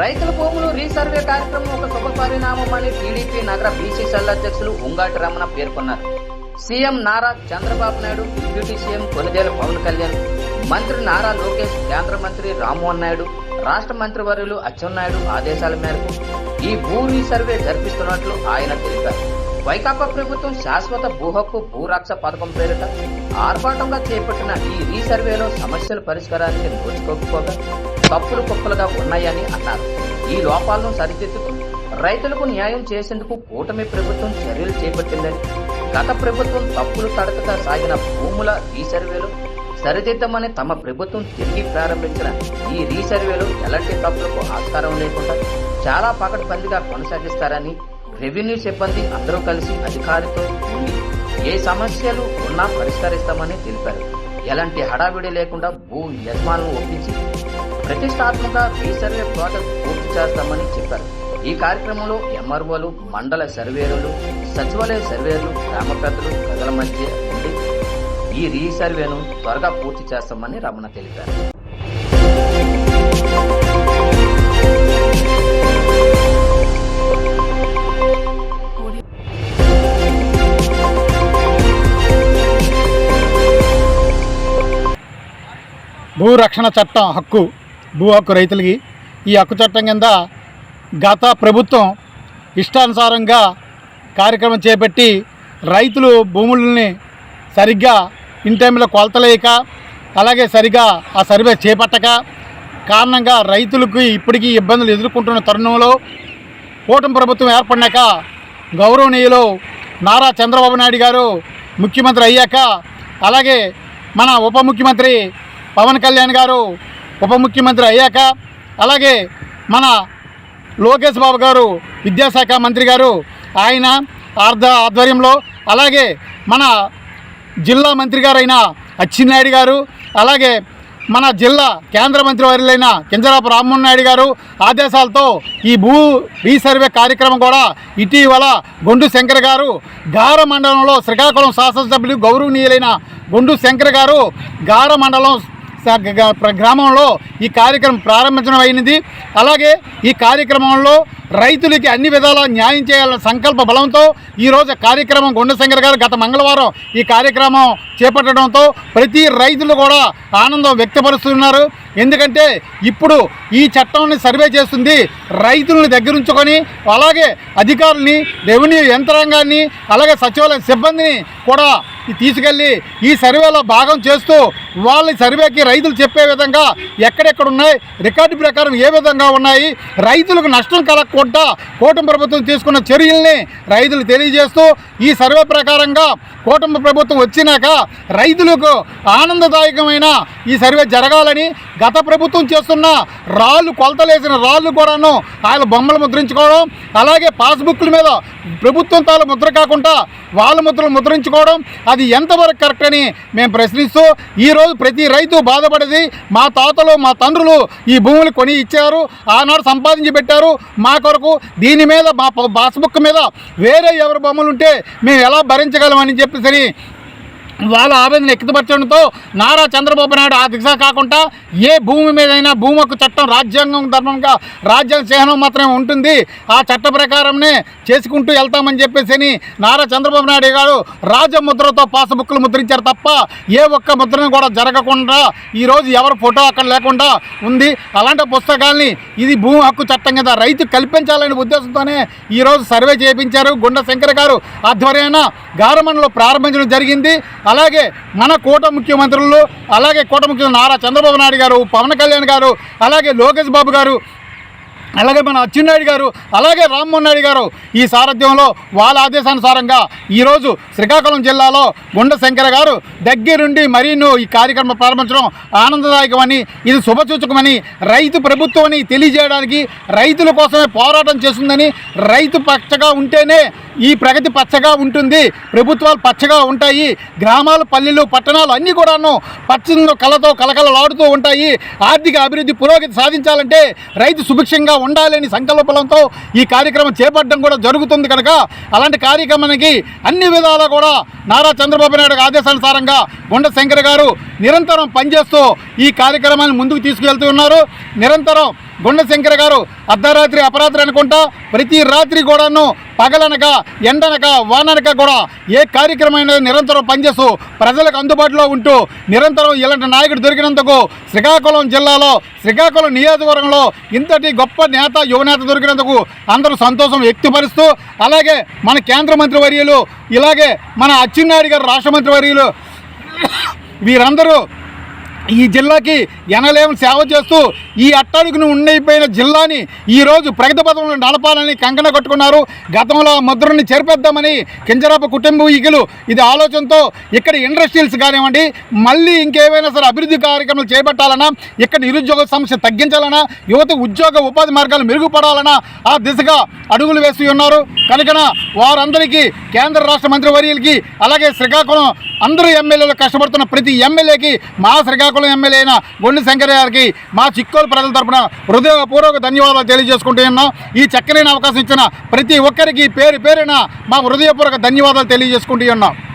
రైతుల భూములు రీసర్వే కార్యక్రమం ఒక శుభ పరిణామం అని టీడీపీ నగర బీసీసీఎల్ అధ్యక్షులు ఉంగాటి రమణ పేర్కొన్నారు. CM Nara Chandrababu Naidu deputy CM Konidela Pawan Kalyan మంత్రి నారా లోకేష్ కేంద్ర మంత్రి రామ్మోహన్ నాయుడు రాష్ట్ర మంత్రివర్యులు అచ్చెన్నాయుడు ఆదేశాల మేరకు ఈ భూ రీసర్వే జరిపిస్తున్నట్లు ఆయన తెలిపారు. వైకాపా ప్రభుత్వం శాశ్వత భూ హక్కు భూరక్ష పథకం పేరిట ఆర్భాటంగా చేపట్టిన ఈ రీసర్వేలో సమస్యల పరిష్కారానికి నోచుకోకపోగా తప్పులు కుప్పలుగా ఉన్నాయని అన్నారు. ఈ లోపాలను సరిదిద్దుతూ రైతులకు న్యాయం చేసేందుకు కూటమి ప్రభుత్వం చర్యలు చేపట్టిందని గత ప్రభుత్వం తప్పులు తడకగా సాగిన భూముల రీసర్వేలు సరిదిద్దమని తమ ప్రభుత్వం తిరిగి ప్రారంభించిన ఈ రీసర్వేలు ఎలాంటి తప్పులకు ఆస్కారం లేకుండా చాలా పకడ్బందీగా కొనసాగిస్తారని రెవెన్యూ సిబ్బంది అందరూ కలిసి అధికారితో ఉండి ఏ సమస్యలు ఉన్నా పరిష్కరిస్తామని తెలిపారు. ఎలాంటి హడావిడి లేకుండా భూ యజమానులు ఒప్పించి ప్రతిష్టాత్మక రీసర్వే ప్రాజెక్ట్ పూర్తి చేస్తామని చెప్పారు. ఈ కార్యక్రమంలో ఎంఆర్ఓలు మండల సర్వేరులు సచివాలయ సర్వేరులు గ్రామ పెద్దలు ప్రజల మధ్య ఉండి ఈ రీసర్వేను త్వరగా పూర్తి చేస్తామని రమణ తెలిపారు. భూ రక్షణ చట్టం హక్కు భూ హక్కు రైతులకి ఈ హక్కు చట్టం కింద గత ప్రభుత్వం ఇష్టానుసారంగా కార్యక్రమం చేపట్టి రైతులు భూములని సరిగ్గా ఇన్ టైంలో కొలతలేక అలాగే సరిగా ఆ సర్వే చేపట్టక కారణంగా రైతులకు ఇప్పటికీ ఇబ్బందులు ఎదుర్కొంటున్న తరుణంలో కూటమి ప్రభుత్వం ఏర్పడినాక గౌరవనీయులు నారా చంద్రబాబు నాయుడు గారు ముఖ్యమంత్రి అయ్యాక అలాగే మన ఉప ముఖ్యమంత్రి పవన్ కళ్యాణ్ గారు ఉప ముఖ్యమంత్రి అయ్యాక అలాగే మన లోకేష్ బాబు గారు విద్యాశాఖ మంత్రి గారు ఆయన ఆర్ధ ఆధ్వర్యంలో అలాగే మన జిల్లా మంత్రి గారైన అచ్చెన్నాయుడు గారు అలాగే మన జిల్లా కేంద్ర మంత్రి వారులైన కింజరాపు రామ్మోహన్ నాయుడు గారు ఆదేశాలతో ఈ భూ రీసర్వే కార్యక్రమం కూడా ఇటీవల గొండు శంకర్ గారు గార మండలంలో శ్రీకాకుళం శాసనసభ్యులు గౌరవనీయులైన గొండు శంకర్ గారు గార మండలం గ్రామంలో ఈ కార్యక్రమం ప్రారంభించడం అయినది. అలాగే ఈ కార్యక్రమంలో రైతులకి అన్ని విధాలా న్యాయం చేయాలన్న సంకల్ప బలంతో ఈరోజు కార్యక్రమం గుండశంకర్ గారు గత మంగళవారం ఈ కార్యక్రమం చేపట్టడంతో ప్రతి రైతులు కూడా ఆనందం వ్యక్తపరుస్తున్నారు. ఎందుకంటే ఇప్పుడు ఈ చట్టంని సర్వే చేస్తుంది రైతులను దగ్గరుంచుకొని అలాగే అధికారుల్ని రెవెన్యూ యంత్రాంగాన్ని అలాగే సచివాలయ సిబ్బందిని కూడా తీసుకెళ్ళి ఈ సర్వేలో భాగం చేస్తూ వాళ్ళ సర్వేకి రైతులు చెప్పే విధంగా ఎక్కడెక్కడ ఉన్నాయి రికార్డు ప్రకారం ఏ విధంగా ఉన్నాయి రైతులకు నష్టం కలగకుండా కూటమి ప్రభుత్వం తీసుకున్న చర్యల్ని రైతులు తెలియజేస్తూ ఈ సర్వే ప్రకారంగా కూటమి ప్రభుత్వం వచ్చినాక రైతులకు ఆనందదాయకమైన ఈ సర్వే జరగాలని గత ప్రభుత్వం చేస్తున్న రాళ్ళు కొలతలేసిన రాళ్ళు కూడాను ఆయన బొమ్మలు ముద్రించుకోవడం అలాగే పాస్బుక్ల మీద ప్రభుత్వం తాలు ముద్ర కాకుండా వాళ్ళ ముద్రలు ముద్రించుకోవడం అది ఎంతవరకు కరెక్ట్ అని మేము ప్రశ్నిస్తూ ఈరోజు ప్రతి రైతు బాధపడేది మా తాతలు మా తండ్రులు ఈ భూములు కొని ఇచ్చారు ఆనాడు సంపాదించి పెట్టారు. మా కొరకు దీని మీద మా పాస్బుక్ మీద వేరే ఎవరి బొమ్మలు ఉంటే మేము ఎలా భరించగలమని చెప్పేసి వాళ్ళ ఆవేదన ఎక్కితపరచడంతో నారా చంద్రబాబు నాయుడు ఆ దిశ కాకుండా ఏ భూమి మీదైనా భూమి హక్కు చట్టం రాజ్యాంగం ధర్మంగా రాజ్యాంగ చిహ్నం మాత్రమే ఉంటుంది. ఆ చట్ట ప్రకారంనే చేసుకుంటూ వెళ్తామని చెప్పేసి నారా చంద్రబాబు నాయుడు గారు రాజముద్రతో పాస్బుక్లు ముద్రించారు తప్ప ఏ ఒక్క ముద్రను కూడా జరగకుండా ఈరోజు ఎవరు ఫోటో అక్కడ లేకుండా ఉంది. అలాంటి పుస్తకాల్ని ఇది భూమి హక్కు చట్టం కింద రైతు కల్పించాలనే ఉద్దేశంతోనే ఈరోజు సర్వే చేయించారు. గుండ శంకర్ గారు ఆధ్వర్యాన గారమండలో ప్రారంభించడం జరిగింది. అలాగే మన కూట ముఖ్యమంత్రులు అలాగే కూట ముఖ్యమంత్రి నారా చంద్రబాబు నాయుడు గారు పవన్ కళ్యాణ్ గారు అలాగే లోకేష్ బాబు గారు అలాగే మన అచ్చెన్నాయుడు గారు అలాగే రామ్మోహన్ నాయుడు గారు ఈ సారథ్యంలో వాళ్ళ ఆదేశానుసారంగా ఈరోజు శ్రీకాకుళం జిల్లాలో గుండ శంకర గారు దగ్గరుండి మరీను ఈ కార్యక్రమం ప్రారంభించడం ఆనందదాయకమని ఇది శుభసూచకమని రైతు ప్రభుత్వం అని తెలియజేయడానికి రైతుల కోసమే పోరాటం చేస్తుందని రైతు పచ్చగా ఉంటేనే ఈ ప్రగతి పచ్చగా ఉంటుంది ప్రభుత్వాలు పచ్చగా ఉంటాయి గ్రామాలు పల్లెలు పట్టణాలు అన్నీ కూడాను పచ్చని కళతో కలకలలాడుతూ ఉంటాయి ఆర్థిక అభివృద్ధి పురోగతి సాధించాలంటే రైతు సుభిక్షంగా ఉండాలని సంకల్పంతో ఈ కార్యక్రమం చేపట్టడం కూడా జరుగుతుంది కనుక అలాంటి కార్యక్రమానికి అన్ని విధాలా కూడా నారా చంద్రబాబు నాయుడు ఆదేశానుసారంగా గుండ శంకర్ గారు నిరంతరం పనిచేస్తూ ఈ కార్యక్రమాన్ని ముందుకు తీసుకువెళ్తూ ఉన్నారు. నిరంతరం గుండశంకర్ గారు అర్ధరాత్రి అపరాత్రి అనుకుంటా ప్రతి రాత్రి కూడాను పగలనక ఎండనక వాననక కూడా ఏ కార్యక్రమమైన నిరంతరం పనిచేస్తూ ప్రజలకు అందుబాటులో ఉంటూ నిరంతరం ఇలాంటి నాయకుడు దొరికినందుకు శ్రీకాకుళం జిల్లాలో శ్రీకాకుళం నియోజకవర్గంలో ఇంతటి గొప్ప నేత యువనేత దొరికినందుకు అందరూ సంతోషం వ్యక్తపరుస్తూ అలాగే మన కేంద్ర మంత్రి వర్యులు ఇలాగే మన అచ్చెన్నాయుడు గారు రాష్ట్ర మంత్రి వర్యులు వీరందరూ ఈ జిల్లాకి ఎనలేమని సేవ చేస్తూ ఈ అట్టడుగును ఉండిపోయిన జిల్లాని ఈరోజు ప్రగతి పథంలో నడపాలని కంకణ కట్టుకున్నారు. గతంలో ఆ ముద్రని చేర్పేద్దామని కింజరాపు కుటుంబీకులు ఇది ఆలోచనతో ఇక్కడ ఇండస్ట్రీస్ కానివ్వండి మళ్ళీ ఇంకేమైనా సరే అభివృద్ధి కార్యక్రమాలు చేపట్టాలన్నా ఇక్కడ నిరుద్యోగ సమస్య తగ్గించాలన్నా యువత ఉద్యోగ ఉపాధి మార్గాలు మెరుగుపడాలన్నా ఆ దిశగా అడుగులు వేసి ఉన్నారు. కనుకన వారందరికీ కేంద్ర రాష్ట్ర మంత్రి వర్యులకి అలాగే శ్రీకాకుళం అందరూ ఎమ్మెల్యేలు కష్టపడుతున్న ప్రతి ఎమ్మెల్యేకి మా శ్రీకాకుళం ఎమ్మెల్యే అయిన గొండి శంకర్ గారికి మా చిక్కోలు ప్రజల తరఫున హృదయపూర్వక ధన్యవాదాలు తెలియజేసుకుంటూ ఉన్నాం. ఈ చక్కనైన అవకాశం ఇచ్చిన ప్రతి ఒక్కరికి పేరు పేరున మా హృదయపూర్వక ధన్యవాదాలు తెలియజేసుకుంటూ ఉన్నాం.